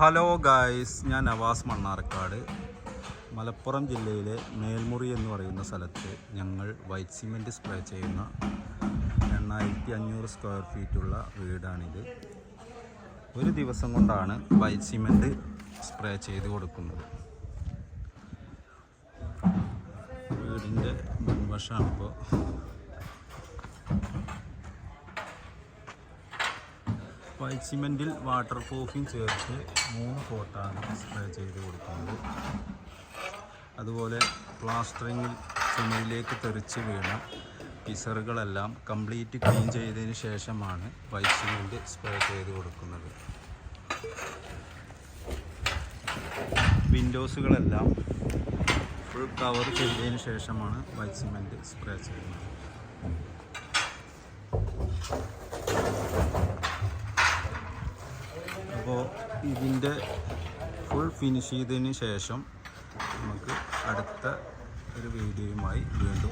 Hello guys ഞാൻ നവാസ് മണ്ണാർക്കാട്. മലപ്പുറം ജില്ലയിലെ മേൽമുറി എന്ന് പറയുന്ന സ്ഥലത്ത് ഞങ്ങൾ വൈറ്റ് സിമെന്റ് സ്പ്രേ ചെയ്യുന്ന എണ്ണായിരത്തി അഞ്ഞൂറ് സ്ക്വയർ ഫീറ്റുള്ള വീടാണിത്. ഒരു ദിവസം കൊണ്ടാണ് വൈറ്റ് സിമെന്റ് സ്പ്രേ ചെയ്ത് കൊടുക്കുന്നത്. വീടിന്റെ മുൻവശമാണിപ്പോൾ സിമെന്റിൽ വാട്ടർ പ്രൂഫിങ് ചേർത്ത് മൂന്ന് കോട്ടാണ് സ്പ്രേ ചെയ്ത് കൊടുക്കുന്നത്. അതുപോലെ പ്ലാസ്റ്ററിങ്ങിൽ ചുമയിലേക്ക് തെറിച്ച് വീണ പിസറുകളെല്ലാം കംപ്ലീറ്റ് ക്ലീൻ ചെയ്തതിന് ശേഷമാണ് വൈറ്റ് സിമെന്റ് സ്പ്രേ ചെയ്ത് കൊടുക്കുന്നത്. വിൻഡോസുകളെല്ലാം ഫുൾ കവർ ചെയ്തതിന് ശേഷമാണ് വൈറ്റ് സിമെന്റ് സ്പ്രേ ചെയ്യുന്നത്. അപ്പോൾ ഇതിന്റെ ഫുൾ ഫിനിഷ് ചെയ്തതിന് ശേഷം നമുക്ക് അടുത്ത ഒരു വീഡിയോയുമായി വീണ്ടും